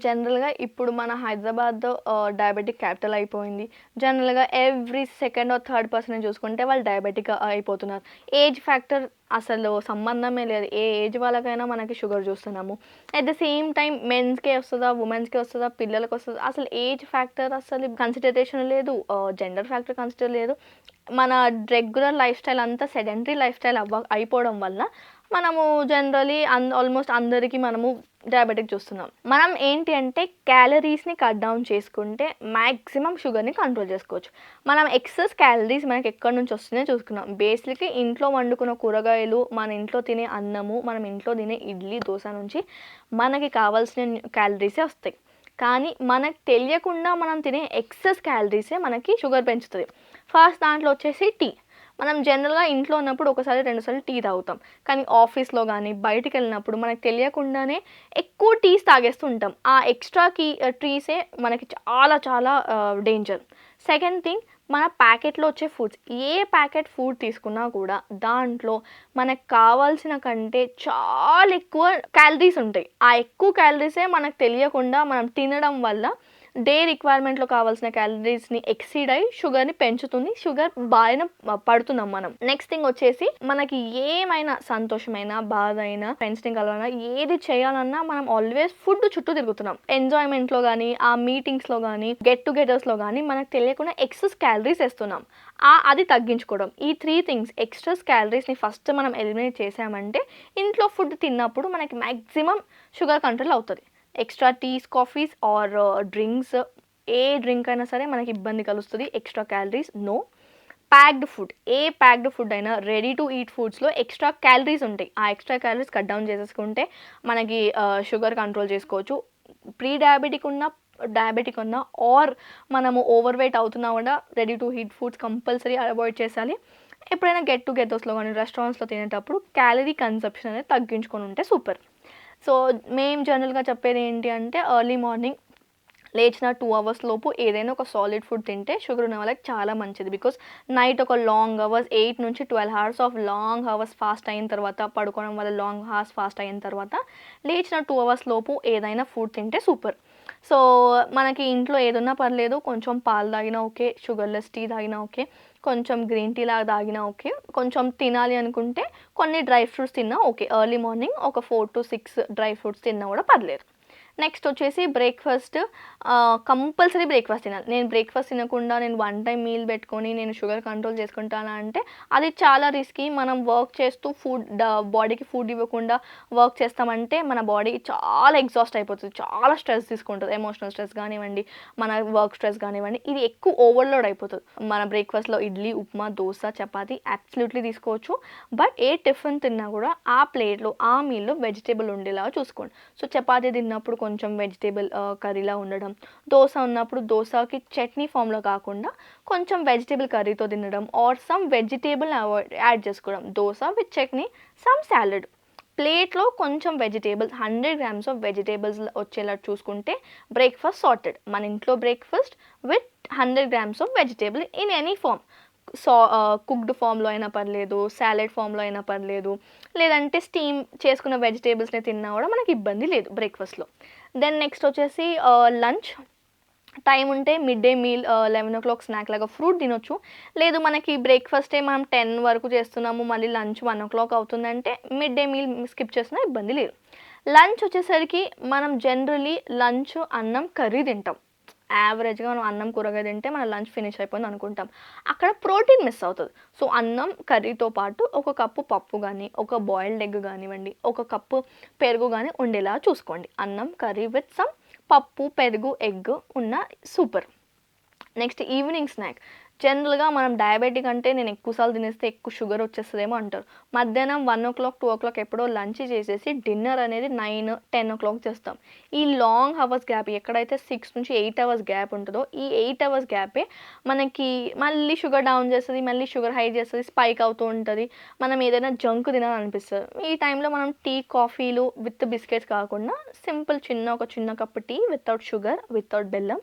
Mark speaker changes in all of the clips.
Speaker 1: జనరల్‌గా ఇప్పుడు మన హైదరాబాద్ డయాబెటిక్ క్యాపిటల్ అయిపోయింది. జనరల్‌గా every second or third person చూసుకుంటే వాళ్ళు డయాబెటిక్ అయిపోతున్నారు. ఏజ్ ఫ్యాక్టర్ అసలు సంబంధమే లేదు. ఏ ఏజ్ వాళ్ళకైనా మనకి షుగర్ చూస్తున్నాము. అట్ ద సేమ్ టైం మెన్స్‌కే వస్తుందా ఉమెన్స్‌కే వస్తుందా పిల్లలకి వస్తుందా అసలు ఏజ్ ఫ్యాక్టర్ అసలు కన్సిడరేషన్ లేదు. జెండర్ ఫ్యాక్టర్ కన్సిడర్ లేదు. మన రెగ్యులర్ లైఫ్ స్టైల్ అంతా సెడెంటరీ లైఫ్ స్టైల్ అవ్వ అయిపోవడం వల్ల మనము జనరలీ అన్ ఆల్మోస్ట్ అందరికీ మనము డయాబెటిక్ చూస్తున్నాం. మనం ఏంటి అంటే క్యాలరీస్‌ని కట్ డౌన్ చేసుకుంటే మ్యాక్సిమం షుగర్‌ని కంట్రోల్ చేసుకోవచ్చు. మనం ఎక్సెస్ క్యాలరీస్ మనకి ఎక్కడి నుంచి వస్తున్నాయో చూసుకున్నాం. బేసిక్‌లీ ఇంట్లో వండుకున్న కూరగాయలు, మన ఇంట్లో తినే అన్నము, మనం ఇంట్లో తినే ఇడ్లీ, దోశ నుంచి మనకి కావాల్సిన క్యాలరీసే వస్తాయి. కానీ మనకు తెలియకుండా మనం తినే ఎక్సెస్ క్యాలరీసే మనకి షుగర్ పెంచుతుంది ఫస్ట్ దాంట్లో వచ్చేసి టీ. మనం జనరల్‌గా ఇంట్లో ఉన్నప్పుడు ఒకసారి, రెండు సార్లు టీ తాగుతాం. కానీ ఆఫీస్‌లో కానీ బయటికి వెళ్ళినప్పుడు మనకు తెలియకుండానే ఎక్కువ టీస్ తాగేస్తూ ఉంటాం. ఆ ఎక్స్‌ట్రా కీ టీసే మనకి చాలా చాలా డేంజర్. సెకండ్ థింగ్ మన ప్యాకెట్‌లో వచ్చే ఫుడ్స్. ఏ ప్యాకెట్ ఫుడ్ తీసుకున్నా కూడా దాంట్లో మనకు కావాల్సిన కంటే చాలా ఎక్కువ క్యాలరీస్ ఉంటాయి. ఆ ఎక్కువ క్యాలరీసే మనకు తెలియకుండా మనం తినడం వల్ల డే రిక్వైర్మెంట్‌లో కావాల్సిన క్యాలరీస్‌ని ఎక్సీడ్ అయ్యి షుగర్‌ని పెంచుతుంది. షుగర్ బారిన పడుతున్నాం మనం. నెక్స్ట్ థింగ్ వచ్చేసి మనకి ఏమైనా సంతోషమైనా, బాధ అయినా, ఫ్రెండ్స్‌ని కలవాలన్నా, ఏది చేయాలన్నా మనం ఆల్వేస్ ఫుడ్ చుట్టూ తిరుగుతున్నాం. ఎంజాయ్‌మెంట్‌లో కానీ ఆ మీటింగ్స్‌లో కానీ గెట్ టుగెదర్స్‌లో కానీ మనకు తెలియకుండా ఎక్సెస్ క్యాలరీస్ వేస్తున్నాం ఆ అది తగ్గించుకోవడం. ఈ త్రీ థింగ్స్ ఎక్స్‌ట్రాస్ క్యాలరీస్‌ని ఫస్ట్ మనం ఎలిమినేట్ చేసామంటే ఇంట్లో ఫుడ్ తిన్నప్పుడు మనకి మ్యాక్సిమం షుగర్ కంట్రోల్ అవుతుంది extra teas, coffees or drinks A drink అయినా సరే మనకి ఇబ్బంది కలుస్తుంది extra calories no. Packed food. ఏ ప్యాక్డ్ ఫుడ్ అయినా రెడీ టు ఈట్ ఫుడ్స్‌లో ఎక్స్‌ట్రా క్యాలరీస్ ఉంటాయి. ఆ ఎక్స్‌ట్రా క్యాలరీస్ కట్ డౌన్ చేసేసుకుంటే మనకి షుగర్ కంట్రోల్ చేసుకోవచ్చు. ప్రీ డయాబెటిక్ ఉన్న, డయాబెటిక్ ఉన్న ఆర్ మనము ఓవర్ వెయిట్ అవుతున్నా కూడా ready to eat foods compulsory avoid చేసాలి. ఎప్పుడైనా గెట్ టుగెదర్స్‌లో కానీ రెస్టారెంట్స్‌లో తినేటప్పుడు క్యాలరీ కన్సప్షన్ అనేది తగ్గించుకొని ఉంటే సూపర్. సో, మేము జనరల్‌గా చెప్పేది ఏంటి అంటే ఎర్లీ మార్నింగ్ లేచిన టూ అవర్స్ లోపు ఏదైనా ఒక సాలిడ్ ఫుడ్ తింటే షుగర్ ఉన్న వాళ్ళకి చాలా మంచిది. బికాస్ నైట్ ఒక long hours 8-12 hours of long hours fast అయిన తర్వాత, పడుకోవడం వల్ల లాంగ్ అవర్స్ ఫాస్ట్ అయిన తర్వాత లేచిన టూ అవర్స్ లోపు ఏదైనా ఫుడ్ తింటే సూపర్. సో, మనకి ఇంట్లో ఏదున్నా పర్లేదు. కొంచెం పాలు తాగినా ఓకే. షుగర్‌లెస్ టీ తాగినా ఓకే. కొంచెం గ్రీన్ టీ లాగా తాగినా ఓకే. కొంచెం తినాలి అనుకుంటే కొన్ని డ్రై ఫ్రూట్స్ తిన్నా ఓకే. ఎర్లీ మార్నింగ్ ఒక 4-6 డ్రై ఫ్రూట్స్ తిన్నా కూడా పర్లేదు. నెక్స్ట్ వచ్చేసి బ్రేక్‌ఫాస్ట్ కంపల్సరీ బ్రేక్‌ఫాస్ట్ తినాలి. నేను బ్రేక్‌ఫాస్ట్ తినకుండా నేను వన్ టైం మీల్ పెట్టుకొని నేను షుగర్ కంట్రోల్ చేసుకుంటానా అంటే అది చాలా రిస్కీ. మనం వర్క్ చేస్తూ ఫుడ్ బాడీకి ఫుడ్ ఇవ్వకుండా వర్క్ చేస్తామంటే మన బాడీ చాలా ఎగ్జాస్ట్ అయిపోతుంది చాలా స్ట్రెస్ తీసుకుంటది. ఎమోషనల్ స్ట్రెస్ కానివ్వండి, మన వర్క్ స్ట్రెస్ కానివ్వండి. ఇది ఎక్కువ ఓవర్‌లోడ్ అయిపోతుంది మన బ్రేక్‌ఫాస్ట్‌లో ఇడ్లీ, ఉప్మా, దోశ చపాతీ అబ్సల్యూట్‌లీ తీసుకోవచ్చు. బట్ ఏ టిఫిన్ తిన్నా కూడా ఆ ప్లేట్‌లో, ఆ మీల్‌లో వెజిటేబుల్ ఉండేలాగా చూసుకోండి. సో, చపాతీ తిన్నప్పుడు కొంచెం కొంచెం వెజిటేబుల్ కర్రీలా ఉండడం. దోశ ఉన్నప్పుడు దోశకి చట్నీ ఫామ్‌లో కాకుండా కొంచెం వెజిటేబుల్ కర్రీతో తినడం or some vegetable avoid add చేసుకోవడం. Dosa with chutney, some salad. ప్లేట్‌లో కొంచెం vegetables hundred grams of vegetables వచ్చేలా చూసుకుంటే బ్రేక్‌ఫాస్ట్ సార్టెడ్. మన ఇంట్లో breakfast with 100 grams of vegetable in any form so, cooked ఫామ్లో అయినా పర్లేదు. సాలడ్ ఫామ్లో అయినా పర్లేదు. లేదంటే స్టీమ్ చేసుకున్న వెజిటేబుల్స్ని తిన్నా కూడా మనకి ఇబ్బంది లేదు బ్రేక్‌ఫాస్ట్‌లో. దెన్ నెక్స్ట్ వచ్చేసి లంచ్. టైం ఉంటే mid day meal eleven o'clock snack లాగా ఫ్రూట్ తినొచ్చు. లేదు మనకి బ్రేక్‌ఫాస్టే మనం 10 వరకు చేస్తున్నాము. మళ్ళీ లంచ్ 1:00 అవుతుందంటే మిడ్ డే మీల్ స్కిప్ చేసినా ఇబ్బంది లేదు. లంచ్ వచ్చేసరికి మనం జనరలీ లంచ్ అన్నం, కర్రీ తింటాం. యావరేజ్‌గా మనం అన్నం, కూరగాయ తింటే మన లంచ్ ఫినిష్ అయిపోయింది అనుకుంటాం. అక్కడ ప్రోటీన్ మిస్ అవుతుంది సో, అన్నం, కర్రీతో పాటు ఒక కప్పు పప్పు కానీ ఒక బాయిల్డ్ ఎగ్ కానివ్వండి, ఒక కప్పు పెరుగు కానీ ఉండేలా చూసుకోండి. అన్నం, కర్రీ విత్ సమ్ పప్పు, పెరుగు, ఎగ్ ఉన్న సూపర్. Next evening snack. జనరల్‌గా మనం డయాబెటిక్ అంటే నేను ఎక్కువ సార్లు తినేస్తే ఎక్కువ షుగర్ వచ్చేస్తుందేమో అంటారు. మధ్యాహ్నం 1:00, 2:00 ఎప్పుడో లంచ్ చేసేసి డిన్నర్ అనేది 9, 10:00 చేస్తాం. ఈ లాంగ్ అవర్స్ గ్యాప్ ఎక్కడైతే 6-8 అవర్స్ గ్యాప్ ఉంటుందో ఈ ఎయిట్ అవర్స్ గ్యాపే మనకి మళ్ళీ షుగర్ డౌన్ చేస్తుంది మళ్ళీ షుగర్ హై చేస్తుంది స్పైక్ అవుతూ ఉంటుంది మనం ఏదైనా జంక్ తినాలనిపిస్తుంది ఈ టైంలో మనం టీ, కాఫీలు విత్ బిస్కెట్స్ కాకుండా సింపుల్ చిన్న ఒక చిన్న cup tea without sugar, without బెల్లం,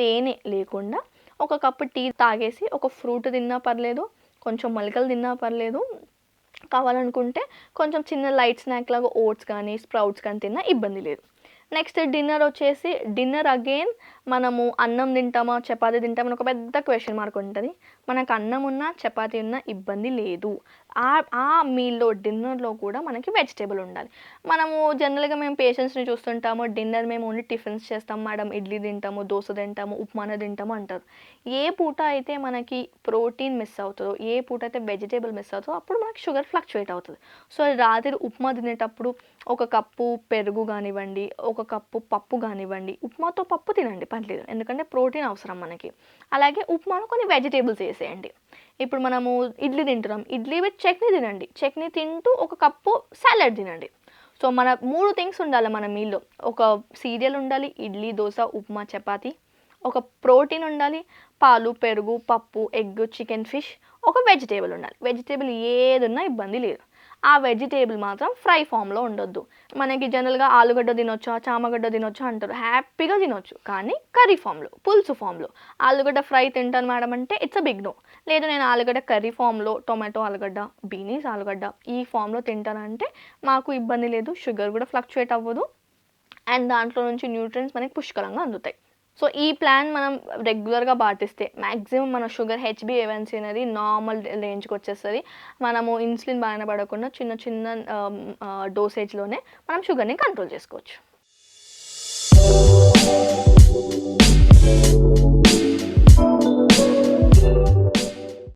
Speaker 1: తేనె లేకుండా ఒక కప్పు టీ తాగేసి ఒక ఫ్రూట్ తిన్నా పర్లేదు. కొంచెం మొలకలు తిన్నా పర్లేదు. కావాలనుకుంటే కొంచెం చిన్న లైట్ స్నాక్ లాగా ఓట్స్ కానీ, స్ప్రౌట్స్ కానీ తిన్నా ఇబ్బంది లేదు. నెక్స్ట్ డిన్నర్ వచ్చేసి డిన్నర్ అగైన్ మనము అన్నం తింటామా చపాతి తింటామని ఒక పెద్ద క్వశ్చన్ మార్క్ ఉంటుంది మనకు అన్నం ఉన్నా చపాతి ఉన్నా ఇబ్బంది లేదు. ఆ ఆ మీల్లో డిన్నర్లో కూడా మనకి వెజిటేబుల్ ఉండాలి. మనము జనరల్గా మేము పేషెంట్స్ని చూస్తుంటాము డిన్నర్ మేము ఓన్లీ టిఫిన్స్ చేస్తాం మేడం ఇడ్లీ తింటాము దోశ తింటాము ఉప్మాన తింటాము అంటారు. ఏ పూట అయితే మనకి ప్రోటీన్ మిస్ అవుతుందో ఏ పూట అయితే వెజిటేబుల్ మిస్ అవుతుందో అప్పుడు మనకి షుగర్ ఫ్లక్చుయేట్ అవుతుంది. సో రాత్రి ఉప్మా తినేటప్పుడు ఒక కప్పు పెరుగు కానివ్వండి ఒక కప్పు పప్పు కానివ్వండి ఉప్మాతో పప్పు తినండి పర్లేదు. ఎందుకంటే ప్రోటీన్ అవసరం మనకి. అలాగే ఉప్మాలో కొన్ని వెజిటేబుల్స్ వేసేయండి ఇప్పుడు మనము ఇడ్లీ తింటున్నాం. ఇడ్లీ విత్ చట్నీ తినండి. చట్నీ తింటూ ఒక కప్పు సాలడ్ తినండి. సో మన మూడు థింగ్స్ ఉండాలి మన మీల్లో ఒక సీరియల్ ఉండాలి ఇడ్లీ దోశ ఉప్మా చపాతీ. ఒక ప్రోటీన్ ఉండాలి పాలు పెరుగు పప్పు ఎగ్ చికెన్ ఫిష్ ఒక వెజిటేబుల్ ఉండాలి. వెజిటేబుల్ ఏదున్నా ఇబ్బంది లేదు. ఆ వెజిటేబుల్ మాత్రం ఫ్రై ఫామ్లో ఉండొద్దు. మనకి జనరల్గా ఆలుగడ్డ తినొచ్చా చామగడ్డ తినొచ్చా అంటారు. హ్యాపీగా తినొచ్చు. కానీ కర్రీ ఫామ్లో పులుసు ఫామ్లో ఆలుగడ్డ ఫ్రై తింటాను మేడం అంటే ఇట్స్ అ బిగ్ నో లేదు నేను ఆలుగడ్డ కర్రీ ఫామ్లో టొమాటో ఆలుగడ్డ బీనీస్ ఆలుగడ్డ ఈ ఫామ్లో తింటానంటే మాకు ఇబ్బంది లేదు. షుగర్ కూడా ఫ్లక్చుయేట్ అవ్వదు. అండ్ దాంట్లో నుంచి న్యూట్రియన్స్ మనకి పుష్కలంగా అందుతాయి. సో ఈ ప్లాన్ మనం రెగ్యులర్గా పాటిస్తే మ్యాక్సిమం మన షుగర్ హెచ్బి ఏవెన్సీ అనేది నార్మల్ రేంజ్కి వచ్చేస్తుంది. మనము ఇన్సులిన్ బాగా పడకుండా చిన్న చిన్న డోసేజ్లోనే మనం షుగర్ని కంట్రోల్ చేసుకోవచ్చు.